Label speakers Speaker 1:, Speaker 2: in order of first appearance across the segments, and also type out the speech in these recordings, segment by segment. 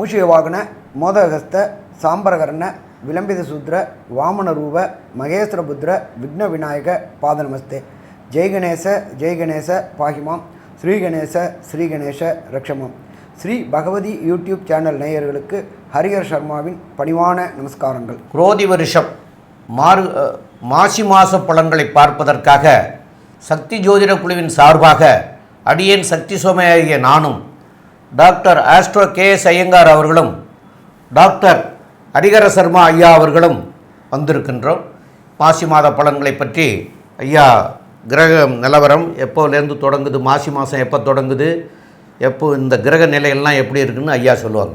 Speaker 1: மூஷிகவாகன மோதகஸ்த சாம்பரகர்ண விளம்பித சூத்ர வாமன ரூப மகேஸ்வரபுத்ர விக்ன விநாயக பாதநமஸ்தே ஜெய்கணேச ஜெய்கணேச ஜெய் கணேச பாகிமாம். ஸ்ரீ ஸ்ரீகணேச ரக்ஷமாம். ஸ்ரீ பகவதி யூடியூப் சேனல் நேயர்களுக்கு ஹரிஹர் சர்மாவின் பணிவான நமஸ்காரங்கள்.
Speaker 2: குரோதி வருஷம். மாறு மாசி மாச பலன்களை பார்ப்பதற்காக சக்தி ஜோதிட குழுவின் சார்பாக அடியேன் சக்தி சோமையாகிய நானும் doctor astro K S Iyengar அவர்களும் டாக்டர் ஹரிகர சர்மா ஐயா அவர்களும் வந்திருக்கின்றோம். மாசி மாத பலன்களை பற்றி ஐயா கிரக நிலவரம் எப்போலேருந்து தொடங்குது மாசி மாதம் எப்போ தொடங்குது எப்போ இந்த கிரக நிலையெல்லாம் எப்படி இருக்குன்னு ஐயா சொல்லுவாங்க.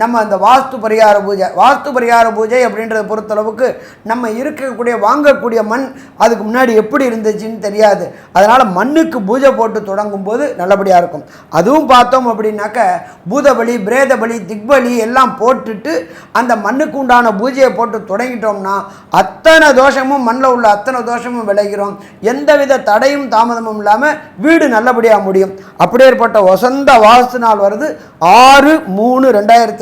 Speaker 1: நம்ம அந்த வாஸ்து பரிகார பூஜை வாஸ்து பரிகார பூஜை அப்படின்றத பொறுத்தளவுக்கு நம்ம இருக்கக்கூடிய வாங்கக்கூடிய மண் அதுக்கு முன்னாடி எப்படி இருந்துச்சுன்னு தெரியாது. அதனால் மண்ணுக்கு பூஜை போட்டு தொடங்கும் போது நல்லபடியாக இருக்கும். அதுவும் பார்த்தோம் அப்படின்னாக்க பூதபலி பிரேதபலி திக்பலி எல்லாம் போட்டுட்டு அந்த மண்ணுக்கு உண்டான பூஜையை போட்டு தொடங்கிட்டோம்னா அத்தனை தோஷமும் மண்ணில் உள்ள அத்தனை தோஷமும் விளைகிறோம். எந்தவித தடையும் தாமதமும் இல்லாமல் வீடு நல்லபடியாக முடியும். அப்படியேற்பட்ட வசந்த வாஸ்து நாள் வருது. ஆறு மூணு ரெண்டாயிரத்தி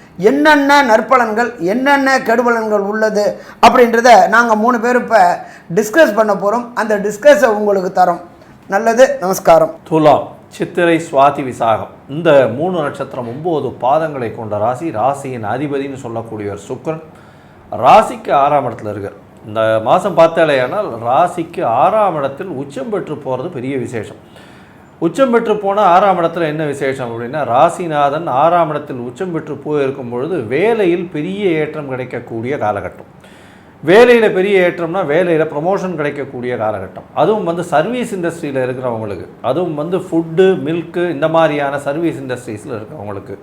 Speaker 1: என்னென்ன நற்பலன்கள் என்னென்ன கெடுபலன்கள் உள்ளது அப்படின்றத நாங்கள் மூணு பேர் இப்போ டிஸ்கஸ் பண்ண போகிறோம் அந்த டிஸ்கஸை உங்களுக்கு தரோம். நல்லது நமஸ்காரம்.
Speaker 3: துலாம் சித்திரை சுவாதி விசாகம். இந்த மூணு நட்சத்திரம் ஒம்பது பாதங்களை கொண்ட ராசி ராசியின் அதிபதின்னு சொல்லக்கூடியவர் சுக்கரன். ராசிக்கு ஆறாம் இடத்துல இருக்கார். இந்த மாதம் பார்த்தாலேயானால் ராசிக்கு ஆறாம் இடத்தில் உச்சம் பெற்று போகிறது பெரிய விசேஷம். உச்சம் பெற்று போன ஆறாம் இடத்துல என்ன விசேஷம் அப்படின்னா ராசிநாதன் ஆறாம் இடத்தில் உச்சம் பெற்று போயிருக்கும் பொழுது வேலையில் பெரிய ஏற்றம் கிடைக்கக்கூடிய காலகட்டம். வேலையில் பெரிய ஏற்றம்னா வேலையில் ப்ரமோஷன் கிடைக்கக்கூடிய காலகட்டம். அதுவும் வந்து சர்வீஸ் இண்டஸ்ட்ரியில் இருக்கிறவங்களுக்கு அதுவும் வந்து ஃபுட்டு மில்க்கு இந்த மாதிரியான சர்வீஸ் இண்டஸ்ட்ரீஸில் இருக்கிறவங்களுக்கு.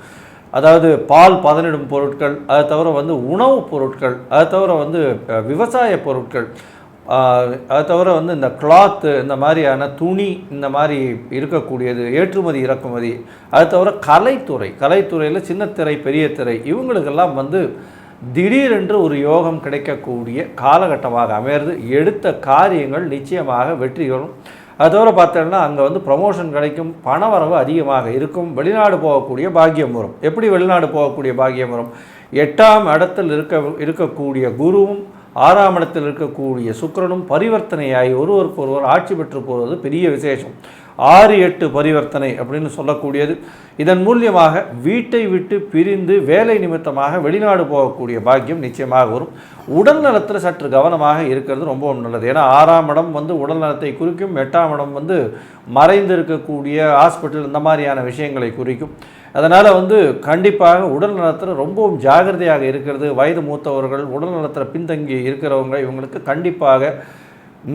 Speaker 3: அதாவது பால் பதனிடும் பொருட்கள் அதை தவிர வந்து உணவுப் பொருட்கள் அதை தவிர வந்து விவசாய பொருட்கள் அதை தவிர வந்து இந்த கிளாத்து இந்த மாதிரியான துணி இந்த மாதிரி இருக்கக்கூடியது ஏற்றுமதி இறக்குமதி அது தவிர கலைத்துறை கலைத்துறையில் சின்ன திரை பெரிய திரை இவங்களுக்கெல்லாம் வந்து திடீரென்று ஒரு யோகம் கிடைக்கக்கூடிய காலகட்டமாக அமையிறது. எடுத்த காரியங்கள் நிச்சயமாக வெற்றிகளும் அது தவிர பார்த்தோம்னா அங்கே வந்து ப்ரமோஷன் கிடைக்கும் பணவரவு அதிகமாக இருக்கும் வெளிநாடு போகக்கூடிய பாக்கியம் வரும். எப்படி வெளிநாடு போகக்கூடிய பாக்கியம் வரும்? எட்டாம் இடத்தில் இருக்க இருக்கக்கூடிய குருவும் ஆறாம் இடத்தில் இருக்கக்கூடிய சுக்கிரனும் பரிவர்த்தனையாகி ஒருவருக்கு ஒருவர் ஆட்சி பெற்று போவது பெரிய விசேஷம். ஆறு எட்டு பரிவர்த்தனை அப்படின்னு சொல்லக்கூடியது. இதன் மூலியமாக வீட்டை விட்டு பிரிந்து வேலை நிமித்தமாக வெளிநாடு போகக்கூடிய பாக்கியம் நிச்சயமாக வரும். உடல் நலத்தில் சற்று கவனமாக இருக்கிறது ரொம்ப நல்லது. ஏன்னா ஆறாம் இடம் வந்து உடல் நலத்தை குறிக்கும் எட்டாம் இடம் வந்து மறைந்து இருக்கக்கூடிய ஹாஸ்பிட்டல் இந்த மாதிரியான விஷயங்களை குறிக்கும். அதனால் வந்து கண்டிப்பாக உடல் நலத்தில் ரொம்பவும் ஜாகிரதையாக இருக்கிறது. வயது மூத்தவர்கள் உடல் நலத்தில் பின்தங்கி இருக்கிறவங்க இவங்களுக்கு கண்டிப்பாக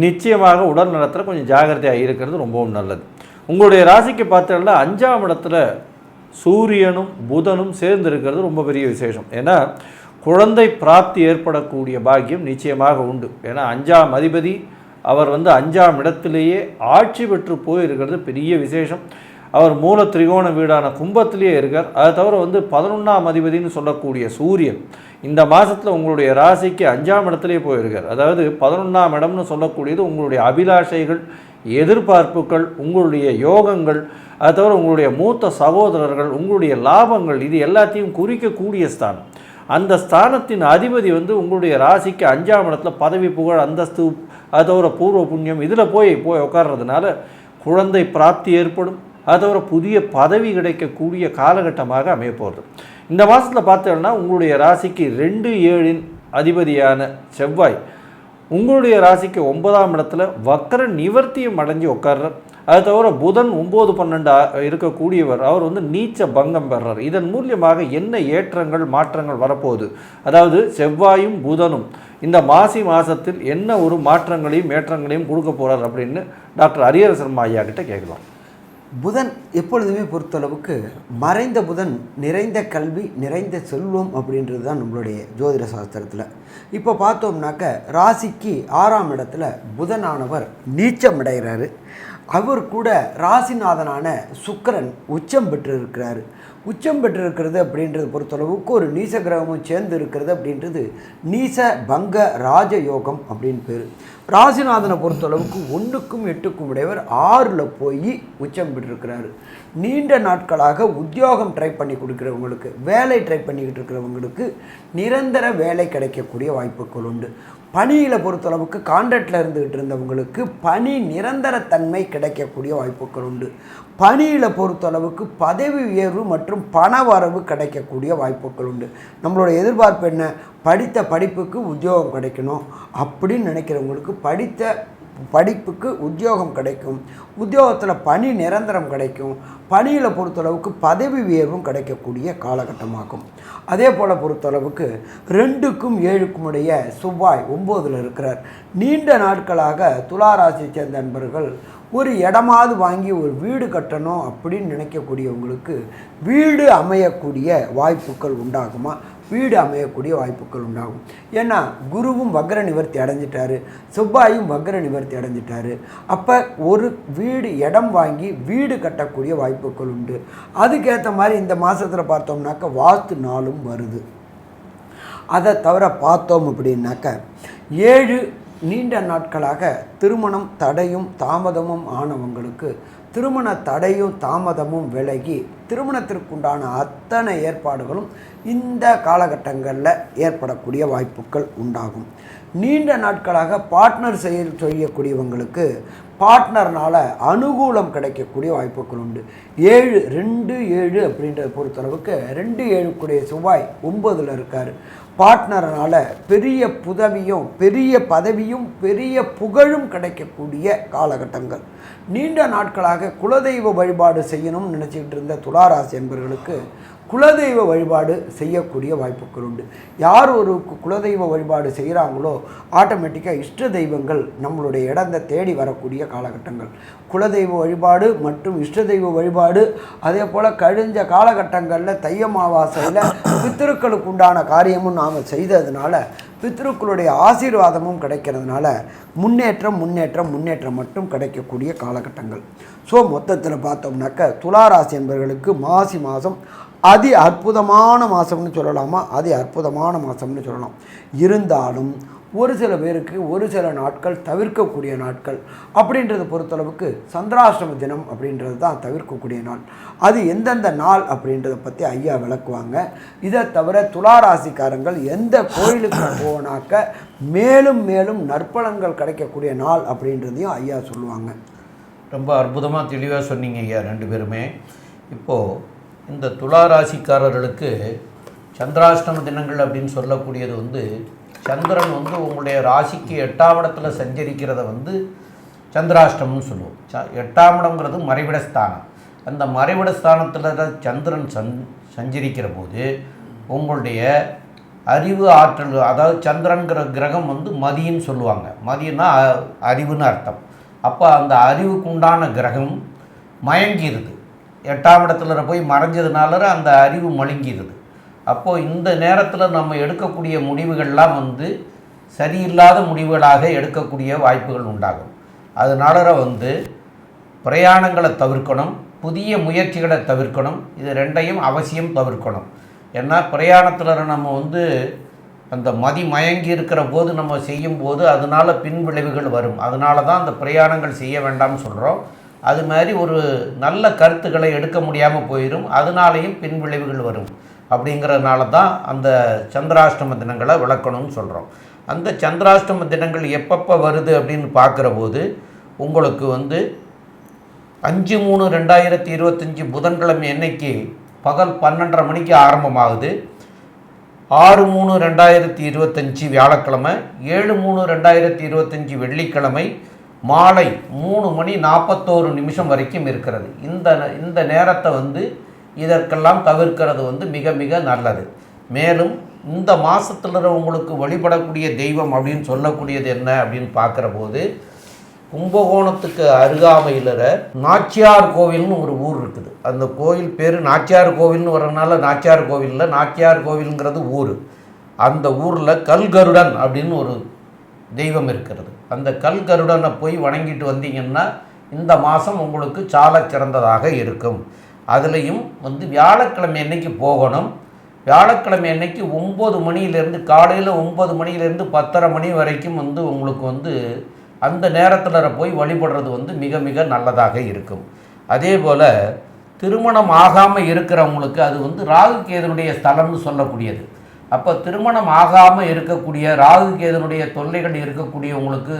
Speaker 3: நிச்சயமாக உடல் நலத்தில் கொஞ்சம் ஜாகிரதையாக இருக்கிறது ரொம்பவும் நல்லது. உங்களுடைய ராசிக்கு பார்த்தோம்னா அஞ்சாம் இடத்துல சூரியனும் புதனும் சேர்ந்து இருக்கிறது ரொம்ப பெரிய விசேஷம். ஏன்னா குழந்தை பிராப்தி ஏற்படக்கூடிய பாக்கியம் நிச்சயமாக உண்டு. ஏன்னா அஞ்சாம் அதிபதி அவர் வந்து அஞ்சாம் இடத்திலேயே ஆட்சி பெற்று போயிருக்கிறது பெரிய விசேஷம். அவர் மூல திரிகோண வீடான கும்பத்திலேயே இருக்கார். அதை தவிர வந்து பதினொன்றாம் அதிபதினு சொல்லக்கூடிய சூரியன் இந்த மாதத்தில் உங்களுடைய ராசிக்கு அஞ்சாம் இடத்துலேயே போயிருக்கார். அதாவது பதினொன்றாம் இடம்னு சொல்லக்கூடியது உங்களுடைய அபிலாஷைகள் எதிர்பார்ப்புகள் உங்களுடைய யோகங்கள் அது தவிர உங்களுடைய மூத்த சகோதரர்கள் உங்களுடைய லாபங்கள் இது எல்லாத்தையும் குறிக்கக்கூடிய ஸ்தானம். அந்த ஸ்தானத்தின் அதிபதி வந்து உங்களுடைய ராசிக்கு அஞ்சாம் இடத்துல பதவி புகழ் அந்தஸ்து அது தவிர பூர்வ புண்ணியம் இதில் போய் போய் உட்கார்றதுனால குழந்தை பிராப்தி ஏற்படும். அது தவிர புதிய பதவி கிடைக்கக்கூடிய காலகட்டமாக அமையப்போகுது. இந்த மாதத்தில் பார்த்தோம்னா உங்களுடைய ராசிக்கு ரெண்டு ஏழின் அதிபதியான செவ்வாய் உங்களுடைய ராசிக்கு ஒன்பதாம் இடத்துல வக்கர நிவர்த்தியும் அடைஞ்சு உட்கார்றார். அது தவிர புதன் ஒம்பது பன்னெண்டு இருக்கக்கூடியவர் அவர் வந்து நீச்ச பங்கம் பெறார் இதன் மூலியமாக என்ன ஏற்றங்கள் மாற்றங்கள் வரப்போகுது? அதாவது செவ்வாயும் புதனும் இந்த மாசி மாதத்தில் என்ன ஒரு மாற்றங்களையும் ஏற்றங்களையும் கொடுக்க போகிறார் அப்படின்னு டாக்டர் ஹரிஹர சர்மா ஐயா கிட்ட கேட்கலாம்.
Speaker 1: புதன் எப்பொழுதுமே பொறுத்தளவுக்கு மறைந்த புதன் நிறைந்த கல்வி நிறைந்த செல்வம் அப்படின்றது தான் நம்மளுடைய ஜோதிட சாஸ்திரத்தில். இப்போ பார்த்தோம்னாக்க ராசிக்கு ஆறாம் இடத்துல புதனானவர் நீச்சம் அடைகிறாரு. அவர் கூட ராசிநாதனான சுக்கரன் உச்சம் பெற்று இருக்கிறாரு உச்சம் பெற்றிருக்கிறது அப்படின்றது பொறுத்தளவுக்கு ஒரு நீச கிரகமும் சேர்ந்து இருக்கிறது அப்படின்றது நீச பங்க ராஜயோகம் அப்படின்னு பேர். ராசிநாதனை பொறுத்தளவுக்கு ஒன்றுக்கும் எட்டுக்கும் உடையவர் ஆறில் போய் உச்சம் பெற்றிருக்கிறாரு. நீண்ட நாட்களாக உத்தியோகம் ட்ரை பண்ணி கொடுக்குறவங்களுக்கு வேலை ட்ரை பண்ணிக்கிட்டு இருக்கிறவங்களுக்கு நிரந்தர வேலை கிடைக்கக்கூடிய வாய்ப்புகள் உண்டு. பணியில் பொறுத்தளவுக்கு கான்ட்ராக்டில் இருந்துகிட்டு இருந்தவங்களுக்கு பணி நிரந்தரத்தன்மை கிடைக்கக்கூடிய வாய்ப்புகள் உண்டு. பணியில் பொறுத்தளவுக்கு பதவி உயர்வு மற்றும் பண வரவு கிடைக்கக்கூடிய வாய்ப்புகள் உண்டு. நம்மளோட எதிர்பார்ப்பு என்ன? படித்த படிப்புக்கு உத்தியோகம் கிடைக்கணும் அப்படின்னு நினைக்கிறவங்களுக்கு படித்த படிப்புக்கு உத்தியோகம் கிடைக்கும். உத்தியோகத்தில் பணி நிரந்தரம் கிடைக்கும். பணியில் பொறுத்தளவுக்கு பதவி உயர்வும் கிடைக்கக்கூடிய காலகட்டமாகும். அதே போல் பொறுத்தளவுக்கு ரெண்டுக்கும் ஏழுக்கும் உடைய செவ்வாய் ஒம்போதில் இருக்கிறார். நீண்ட நாட்களாக துளாராசியை சேர்ந்த நண்பர்கள் ஒரு இடமாவது வாங்கி ஒரு வீடு கட்டணும் அப்படின்னு நினைக்கக்கூடியவங்களுக்கு வீடு அமையக்கூடிய வாய்ப்புகள் உண்டாகுமா? வீடு அமையக்கூடிய வாய்ப்புகள் உண்டாகும். ஏன்னா குருவும் வக்ர நிவர்த்தி அடைஞ்சிட்டாரு. செவ்வாயும் வக்ர நிவர்த்தி அடைஞ்சிட்டாரு. அப்போ ஒரு வீடு இடம் வாங்கி வீடு கட்டக்கூடிய வாய்ப்புகள் உண்டு. அதுக்கேற்ற மாதிரி இந்த மாதத்தில் பார்த்தோம்னாக்க வாஸ்து நாளும் வருது. அதை தவிர பார்த்தோம் அப்படின்னாக்க ஏழு நீண்ட நாட்களாக திருமணம் தடையும் தாமதமும் ஆனவங்களுக்கு திருமண தடையும் தாமதமும் விலகி திருமணத்திற்குண்டான அத்தனை ஏற்பாடுகளும் இந்த காலகட்டங்களில் ஏற்படக்கூடிய வாய்ப்புகள் உண்டாகும். நீண்ட நாட்களாக பார்ட்னர் செயல் செய்யக்கூடியவங்களுக்கு பார்ட்னர்னால அனுகூலம் கிடைக்கக்கூடிய வாய்ப்புகள் உண்டு. ஏழு ரெண்டு ஏழு அப்படின்றத பொறுத்தளவுக்கு ரெண்டு ஏழுக்குடைய செவ்வாய் ஒன்பதில் இருக்கார். பார்ட்னர்னால பெரிய புதவியும் பெரிய பதவியும் பெரிய புகழும் கிடைக்கக்கூடிய காலகட்டங்கள். நீண்ட நாட்களாக குலதெய்வ வழிபாடு செய்யணும்னு நினச்சிக்கிட்டு இருந்த துளாராசி என்பவர்களுக்கு குலதெய்வ வழிபாடு செய்யக்கூடிய வாய்ப்புகள் உண்டு. யார் ஒரு குலதெய்வ வழிபாடு செய்கிறாங்களோ ஆட்டோமேட்டிக்காக இஷ்ட தெய்வங்கள் நம்மளுடைய இடத்தை தேடி வரக்கூடிய காலகட்டங்கள். குலதெய்வ வழிபாடு மற்றும் இஷ்ட தெய்வ வழிபாடு அதே போல் கழிஞ்ச காலகட்டங்களில் தைய மாவாசையில் பித்திருக்களுக்கு உண்டான காரியமும் நாம் செய்ததுனால பித்ருக்களுடைய ஆசீர்வாதமும் கிடைக்கிறதுனால முன்னேற்றம் முன்னேற்றம் முன்னேற்றம் மட்டும் கிடைக்கக்கூடிய காலகட்டங்கள். ஸோ மொத்தத்தில் பார்த்தோம்னாக்க துளாராசி என்பவர்களுக்கு மாசி மாதம் அதி அற்புதமான மாதம்னு சொல்லலாமா? அதி அற்புதமான மாதம்னு சொல்லலாம். இருந்தாலும் ஒரு சில பேருக்கு ஒரு சில நாட்கள் தவிர்க்கக்கூடிய நாட்கள் அப்படின்றத பொறுத்தளவுக்கு சந்திராஷ்டம தினம் அப்படின்றது தான் தவிர்க்கக்கூடிய நாள். அது எந்தெந்த நாள் அப்படின்றத பற்றி ஐயா விளக்குவாங்க. இதை தவிர துளாராசிக்காரங்கள் எந்த கோயிலுக்கு போனாக்க மேலும் மேலும் நற்பலன்கள் கிடைக்கக்கூடிய நாள் அப்படின்றதையும் ஐயா சொல்லுவாங்க.
Speaker 2: ரொம்ப அற்புதமாக தெளிவாக சொன்னீங்க ஐயா ரெண்டு பேருமே. இப்போது இந்த துலா ராசிக்காரர்களுக்கு சந்திராஷ்டம தினங்கள் அப்படின்னு சொல்லக்கூடியது வந்து சந்திரன் வந்து உங்களுடைய ராசிக்கு எட்டாம் இடத்துல சஞ்சரிக்கிறத வந்து சந்திராஷ்டமம்னு சொல்லுவோம். ச எட்டாம் இடம்ங்கிறது மறைவிட ஸ்தானம் அந்த மறைவிட ஸ்தானத்தில் சந்திரன் சந் சஞ்சரிக்கிற போது உங்களுடைய அறிவு ஆற்றல் அதாவது சந்திரன்கிற கிரகம் வந்து மதியன்னு சொல்லுவாங்க. மதியம்னா அ- அறிவுன்னு அர்த்தம். அப்போ அந்த அறிவுக்கு உண்டான கிரகம் மயங்கிடுது எட்டாம் இடத்துல போய் மறைஞ்சதுனால அந்த அறிவு மழுங்கிடுது அப்போது இந்த நேரத்தில் நம்ம எடுக்கக்கூடிய முடிவுகள்லாம் வந்து சரியில்லாத முடிவுகளாக எடுக்கக்கூடிய வாய்ப்புகள் உண்டாகும். அதனால வந்து பிரயாணங்களை தவிர்க்கணும் புதிய முயற்சிகளை தவிர்க்கணும் இது ரெண்டையும் அவசியம் தவிர்க்கணும். ஏன்னா பிரயாணத்தில் நம்ம வந்து அந்த மதி மயங்கி இருக்கிற போது நம்ம செய்யும்போது அதனால பின் விளைவுகள் வரும். அதனால தான் அந்த பிரயாணங்கள் செய்ய வேண்டாம்னு சொல்கிறோம் அது மாதிரி ஒரு நல்ல கருத்துக்களை எடுக்க முடியாமல் போயிடும் அதனாலேயும் பின்விளைவுகள் வரும். அப்படிங்கிறதுனால தான் அந்த சந்திராஷ்டம தினங்களை விளக்கணும்னு சொல்கிறோம் அந்த சந்திராஷ்டம தினங்கள் எப்பப்போ வருது அப்படின்னு பார்க்குற போது உங்களுக்கு வந்து அஞ்சு மூணு ரெண்டாயிரத்தி இருபத்தஞ்சி புதன்கிழமை என்னைக்கு பகல் பன்னெண்டரை மணிக்கு ஆரம்பமாகுது. ஆறு மூணு ரெண்டாயிரத்தி இருபத்தஞ்சி வியாழக்கிழமை ஏழு மூணு ரெண்டாயிரத்தி இருபத்தஞ்சி வெள்ளிக்கிழமை மாலை மூணு மணி நாற்பத்தோரு நிமிஷம் வரைக்கும் இருக்கிறது. இந்த இந்த நேரத்தை வந்து இதற்கெல்லாம் தவிர்க்கிறது வந்து மிக மிக நல்லது. மேலும் இந்த மாதத்தில் உங்களுக்கு வழிபடக்கூடிய தெய்வம் அப்படின்னு சொல்லக்கூடியது என்ன அப்படின்னு பார்க்குற போது கும்பகோணத்துக்கு அருகாமையில் நாச்சியார் கோவில்னு ஒரு ஊர் இருக்குது. அந்த கோயில் பேர் நாச்சியார் கோவில்னு வரனால நாச்சியார் கோவிலில் நாச்சியார் கோவிலுங்கிறது ஊர். அந்த ஊரில் கல்கருடன் அப்படின்னு ஒரு தெய்வம் இருக்கிறது. அந்த கல் கருடனை போய் வணங்கிட்டு வந்தீங்கன்னா இந்த மாதம் உங்களுக்கு சால சிறந்ததாக இருக்கும். அதுலேயும் வந்து வியாழக்கிழமை அன்னைக்கு போகணும்? வியாழக்கிழமை அன்னைக்கு ஒம்பது மணியிலேருந்து காலையில் ஒம்பது மணியிலேருந்து பத்தரை மணி வரைக்கும் வந்து உங்களுக்கு வந்து அந்த நேரத்தில் போய் வழிபடுறது வந்து மிக மிக நல்லதாக இருக்கும். அதே போல் திருமணம் ஆகாமல் இருக்கிறவங்களுக்கு அது வந்து ராகு கேதனுடைய ஸ்தலம்னு சொல்லக்கூடியது. அப்போ திருமணம் ஆகாமல் இருக்கக்கூடிய ராகு கேதனுடைய தொல்லைகள் இருக்கக்கூடியவங்களுக்கு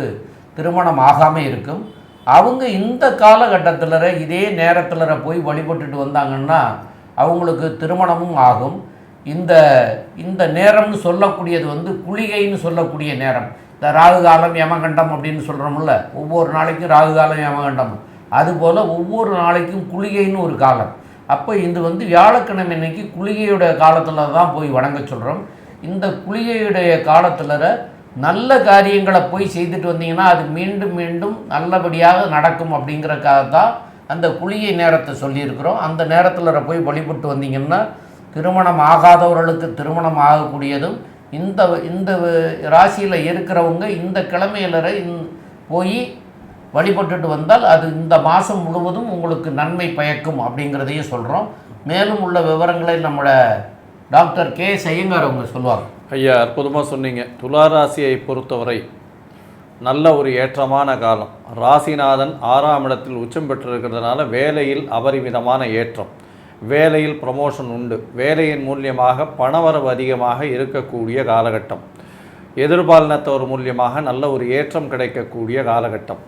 Speaker 2: திருமணம் ஆகாமல் இருக்கும். அவங்க இந்த காலகட்டத்தில் இதே நேரத்தில் போய் வழிபட்டுட்டு வந்தாங்கன்னா அவங்களுக்கு திருமணமும் ஆகும். இந்த இந்த நேரம்னு சொல்லக்கூடியது வந்து குளிகைன்னு சொல்லக்கூடிய நேரம். இந்த ராகு காலம் யமகண்டம் அப்படின்னு சொல்கிறோம்ல ஒவ்வொரு நாளைக்கும் ராகு காலம் யமகண்டம். அதுபோல் ஒவ்வொரு நாளைக்கும் குளிகைன்னு ஒரு காலம். அப்போ இது வந்து வியாழக்கிழமை இன்னைக்கு குளிகையுடைய காலத்தில் தான் போய் வணங்க சொல்கிறோம் இந்த குளிகையுடைய காலத்தில் நல்ல காரியங்களை போய் செய்துட்டு வந்தீங்கன்னா அது மீண்டும் மீண்டும் நல்லபடியாக நடக்கும் அப்படிங்கிறக்காக தான் அந்த குளிகை நேரத்தை சொல்லியிருக்கிறோம். அந்த நேரத்தில் போய் வழிபட்டு வந்தீங்கன்னா திருமணம் ஆகாதவர்களுக்கு திருமணம் ஆகக்கூடியதும் இந்த இந்த ராசியில் இருக்கிறவங்க இந்த கிழமையில இந்- போய் வழிபட்டுட்டு வந்தால் அது இந்த மாதம் முழுவதும் உங்களுக்கு நன்மை பயக்கும் அப்படிங்கிறதையும் சொல்கிறோம் மேலும் உள்ள விவரங்களை நம்மளோட டாக்டர் கே ஐயங்கார் அவங்க சொல்லுவாங்க.
Speaker 3: ஐயா அற்புதமாக சொன்னீங்க. துளாராசியை பொறுத்தவரை நல்ல ஒரு ஏற்றமான காலம். ராசிநாதன் ஆறாம் இடத்தில் உச்சம் பெற்றிருக்கிறதுனால வேலையில் அபரிமிதமான ஏற்றம். வேலையில் ப்ரமோஷன் உண்டு. வேலையின் மூலியமாக பணவரவு அதிகமாக இருக்கக்கூடிய காலகட்டம். எதிர்பாலினத்தவர் மூலியமாக நல்ல ஒரு ஏற்றம் கிடைக்கக்கூடிய காலகட்டம்.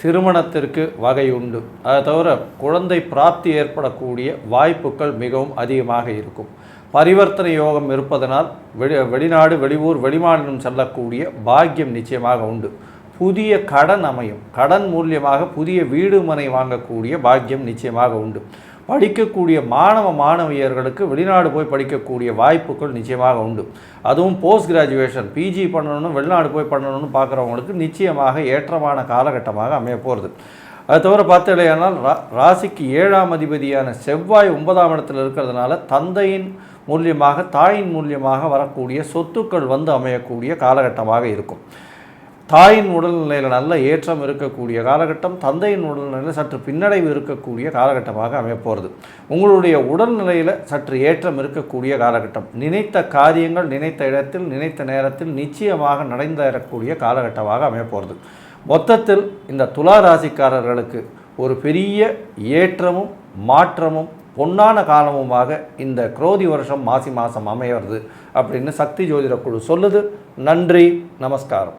Speaker 3: திருமணத்திற்கு வகை உண்டு. அதை தவிர குழந்தை பிராப்தி ஏற்படக்கூடிய வாய்ப்புகள் மிகவும் அதிகமாக இருக்கும். பரிவர்த்தனை யோகம் இருப்பதனால் வெளி வெளிநாடு வெளியூர் வெளிமாநிலம் செல்லக்கூடிய பாக்கியம் நிச்சயமாக உண்டு. புதிய கடன் அமையும். கடன் மூலியமாக புதிய வீடு மனை வாங்கக்கூடிய பாக்கியம் நிச்சயமாக உண்டு. படிக்கக்கூடிய மாணவ மாணவியர்களுக்கு வெளிநாடு போய் படிக்கக்கூடிய வாய்ப்புகள் நிச்சயமாக உண்டு. அதுவும் போஸ்ட் கிராஜுவேஷன் பிஜி பண்ணணும்னு வெளிநாடு போய் பண்ணணும்னு பார்க்குறவங்களுக்கு நிச்சயமாக ஏற்றமான காலகட்டமாக அமைய போகிறது அது தவிர இல்லையானால் ரா ராசிக்கு ஏழாம் அதிபதியான செவ்வாய் ஒன்பதாம் இடத்தில் இருக்கிறதுனால தந்தையின் மூலியமாக தாயின் மூலியமாக வரக்கூடிய சொத்துக்கள் வந்து அமையக்கூடிய காலகட்டமாக இருக்கும். தாயின் உடல்நிலையில் நல்ல ஏற்றம் இருக்கக்கூடிய காலகட்டம் தந்தையின் உடல்நிலையில் சற்று பின்னடைவு இருக்கக்கூடிய காலகட்டமாக அமையப்போகிறது உங்களுடைய உடல்நிலையில் சற்று ஏற்றம் இருக்கக்கூடிய காலகட்டம். நினைத்த காரியங்கள் நினைத்த இடத்தில் நினைத்த நேரத்தில் நிச்சயமாக நடந்தேறக்கூடிய காலகட்டமாக அமையப்போகிறது மொத்தத்தில் இந்த துலா ராசிக்காரர்களுக்கு ஒரு பெரிய ஏற்றமும் மாற்றமும் பொன்னான காலமுமாக இந்த குரோதி வருஷம் மாசி மாதம் அமையிறது அப்படின்னு சக்தி ஜோதிட குழு சொல்லுது. நன்றி நமஸ்காரம்.